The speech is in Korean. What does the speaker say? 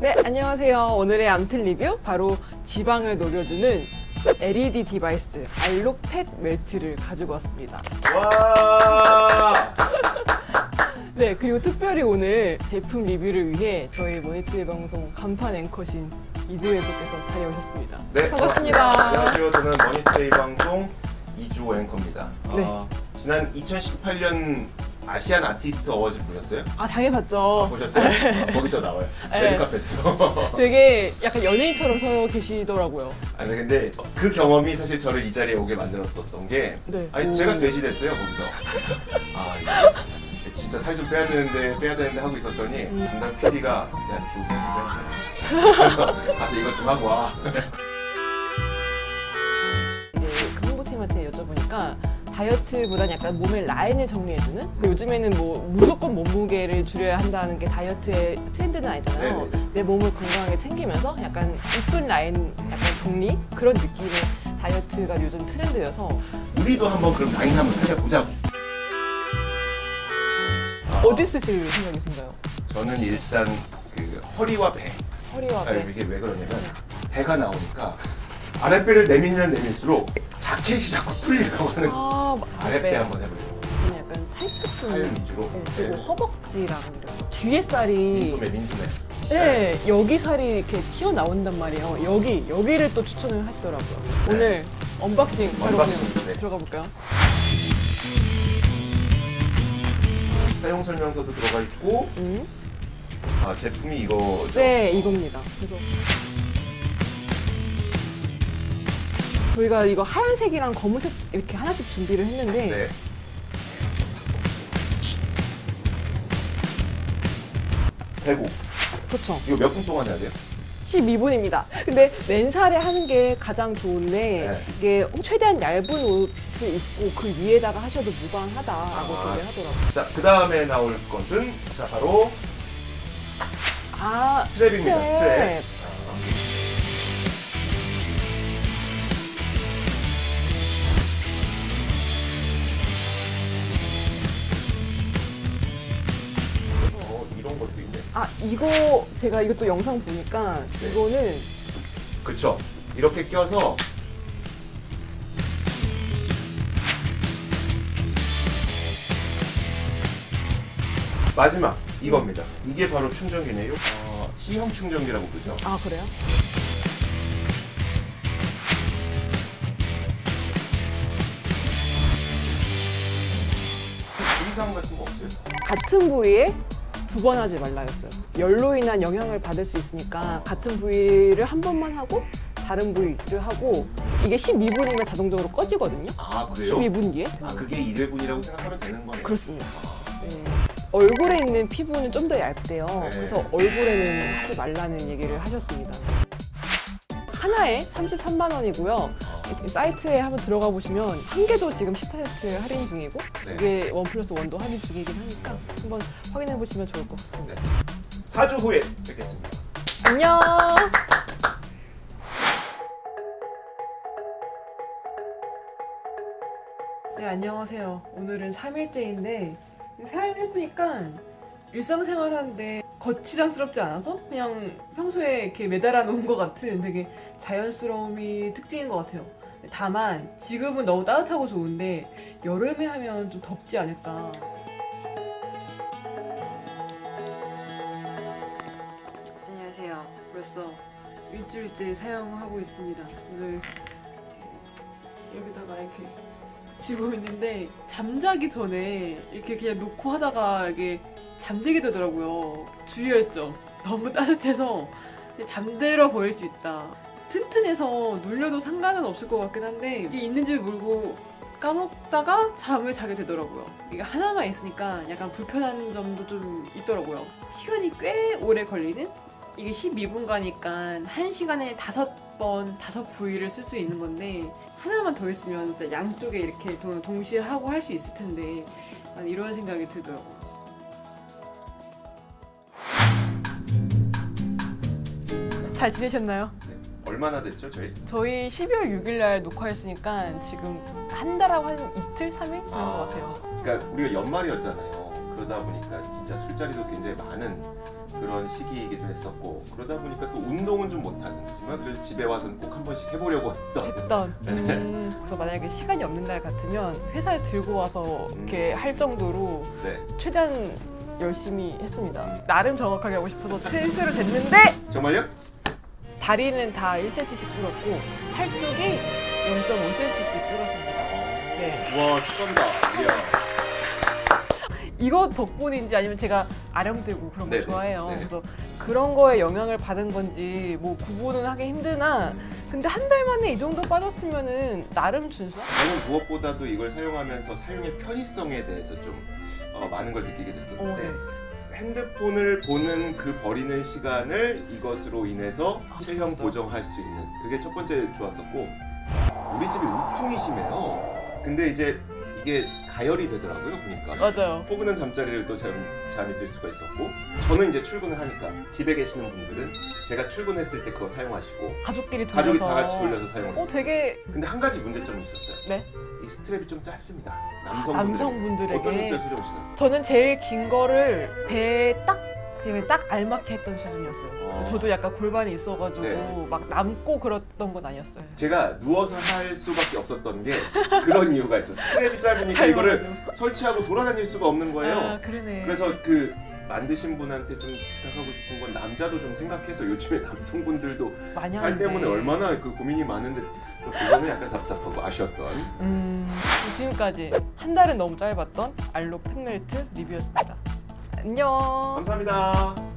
네, 안녕하세요. 오늘의 암틀 리뷰 바로 지방을 녹여주는 LED 디바이스 알록 팻 멜트를 가지고 왔습니다. 와! 네, 그리고 특별히 오늘 제품 리뷰를 위해 저희 모니터의 방송 간판 앵커신 이주혜 분께서 자리에 오셨습니다. 네, 반갑습니다. 안녕하세요. 저는 머니테이 방송 이주호 앵커입니다. 네. 어, 지난 2018년 아시안 아티스트 어워즈 보셨어요? 아, 당연히 봤죠. 보셨어요? 어, 거기서 나와요. 네. 레드카펫에서. 되게 약간 연예인처럼 서 계시더라고요. 아니 근데 그 경험이 사실 저를 이 자리에 오게 만들었었던 게 네. 아니 오. 제가 돼지 됐어요 거기서. 아 이거 진짜 살 좀 빼야 되는데 빼야 되는데 하고 있었더니 음. 담당 PD가 야 조심하세요. 가서 이것 좀 하고 와. 이제 그 홍보팀한테 여쭤보니까 다이어트보다는 약간 몸의 라인을 정리해주는 그 요즘에는 뭐 무조건 몸무게를 줄여야 한다는 게 다이어트의 트렌드는 아니잖아요 네네. 내 몸을 건강하게 챙기면서 약간 이쁜 라인 약간 정리 그런 느낌의 다이어트가 요즘 트렌드여서 우리도 한번 그럼 라인 한번 살려보자고. 아, 어디 쓰실 생각이신가요? 저는 일단 그 허리와 배. 허리와 아, 배 이게 왜 그러냐면 배가 나오니까 아랫배를 내밀면 내밀수록 자켓이 자꾸 풀리려고 하는 아, 아랫배 배. 한번 해보려고. 저는 약간 팔뚝근 팔 위주로. 네, 그리고 허벅지랑 이런 뒤에 살이 민소매 민소매. 네, 여기 살이 이렇게 튀어나온단 말이에요. 여기, 여기를 또 추천을 하시더라고요. 오늘 언박싱 바로 언박싱, 그냥 네. 들어가 볼까요? 사용 설명서도 들어가 있고 음. 아 제품이 이거죠. 네, 이겁니다. 그래서 저희가 이거 하얀색이랑 검은색 이렇게 하나씩 준비를 했는데 네. 대고 그렇죠. 이거 몇 분 동안 해야 돼요? 12분입니다. 근데 맨살에 하는 게 가장 좋은데 네. 이게 최대한 얇은 옷을 입고 그 위에다가 하셔도 무방하다라고 아. 얘기를 하더라고요. 자, 그 다음에 나올 것은 자 바로 아, 스트랩입니다. 스트랩. 아 이거 제가 이것도 영상 보니까 네. 이거는 그쵸. 이렇게 껴서 마지막 이겁니다. 이게 바로 충전기네요. 어, C형 충전기라고 부르죠. 아 그래요? 주의사항 같은 거 없어요? 같은 부위에 두 번 하지 말라였어요. 열로 인한 영향을 받을 수 있으니까 같은 부위를 한 번만 하고 다른 부위를 하고 이게 12분이면 자동적으로 꺼지거든요. 아 그래요? 12분 뒤에 아 그게 1회분이라고 생각하면 되는 거네요. 그렇습니다. 네. 얼굴에 있는 피부는 좀 더 얇대요. 네. 그래서 얼굴에는 하지 말라는 얘기를 하셨습니다. 하나에 33만 원이고요. 어, 사이트에 한번 들어가 보시면 한 개도 지금 10% 할인 중이고 네. 이게 원 플러스 원도 할인 중이긴 하니까 한번 확인해 보시면 좋을 것 같습니다. 4주 후에 뵙겠습니다. 안녕. 네 안녕하세요. 오늘은 3일째인데 사용해보니까 일상생활 하는데 거치장스럽지 않아서 그냥 평소에 이렇게 매달아 놓은 것 같은 되게 자연스러움이 특징인 것 같아요. 다만 지금은 너무 따뜻하고 좋은데 여름에 하면 좀 덥지 않을까. 안녕하세요. 벌써 일주일째 사용하고 있습니다. 오늘 여기다가 이렇게 붙이고 있는데 잠자기 전에 이렇게 그냥 놓고 하다가 이게 잠들게 되더라고요. 주의할 점. 너무 따뜻해서 잠들어 보일 수 있다. 튼튼해서 눌려도 상관은 없을 것 같긴 한데 이게 있는지 모르고 까먹다가 잠을 자게 되더라고요. 이게 하나만 있으니까 약간 불편한 점도 좀 있더라고요. 시간이 꽤 오래 걸리는? 이게 12분가니까 1시간에 5번, 5부위를 쓸 수 있는 건데 하나만 더 있으면 진짜 양쪽에 이렇게 동- 동시에 하고 할 수 있을 텐데 난 이런 생각이 들더라고요. 잘 지내셨나요? 네. 얼마나 됐죠 저희? 저희 12월 6일 날 녹화했으니까 지금 한 달하고 한 이틀, 3일 지난 것 같아요. 그러니까 우리가 연말이었잖아요. 그러다 보니까 진짜 술자리도 굉장히 많은 그런 시기이기도 했었고 그러다 보니까 또 운동은 좀 못하지만 그래도 집에 와서는 꼭 한 번씩 해보려고 했던 했던. 네. 음, 그래서 만약에 시간이 없는 날 같으면 회사에 들고 와서 이렇게 음. 할 정도로 네 최대한 열심히 했습니다. 음. 나름 정확하게 하고 싶어서 실수를 됐는데 정말요? 다리는 다 1cm씩 줄었고 팔뚝이 0.5cm씩 줄었습니다. 네. 와 축하합니다. 이야. 이거 덕분인지 아니면 제가 아령 들고 그런 거 네네. 좋아해요. 네. 그래서 그런 거에 영향을 받은 건지 뭐 구분은 하기 힘드나 근데 한 달 만에 이 정도 빠졌으면은 나름 준수? 저는 무엇보다도 이걸 사용하면서 사용의 편의성에 대해서 좀 어, 많은 걸 느끼게 어, 됐었는데 네. 핸드폰을 보는 그 버리는 시간을 이것으로 인해서 아, 체형. 보정할 수 있는 그게 첫 번째 좋았었고 우리 집이 우풍이 심해요. 근데 이제 이게 가열이 되더라고요 보니까. 맞아요. 포근한 잠자리를 또 잠, 잠이 들 수가 있었고 저는 이제 출근을 하니까 집에 계시는 분들은 제가 출근했을 때 그거 사용하시고 가족끼리 돌려서. 가족이 다 같이 돌려서 사용을 어, 했어요. 되게 근데 한 가지 문제점이 있었어요. 네. 이 스트랩이 좀 짧습니다. 남성분들 남성분들에게 어떠셨어요, 소정 씨는? 저는 제일 긴 거를 배에 딱 제가 딱 알맞게 했던 수준이었어요. 어. 저도 약간 골반이 있어가지고 네. 막 남고 그랬던 건 아니었어요. 제가 누워서 할 수밖에 없었던 게 그런 이유가 있었어요. 스트랩이 짧으니까 이거를 설치하고 돌아다닐 수가 없는 거예요. 아 그러네. 그래서 그 만드신 분한테 좀 부탁하고 싶은 건 남자도 좀 생각해서 요즘에 남성분들도 많이 살 하는데. 때문에 얼마나 그 고민이 많은데 그거는 약간 답답하고 아쉬웠던 음, 지금까지 한 달은 너무 짧았던 알록 팬멜트 리뷰였습니다. 안녕. 감사합니다.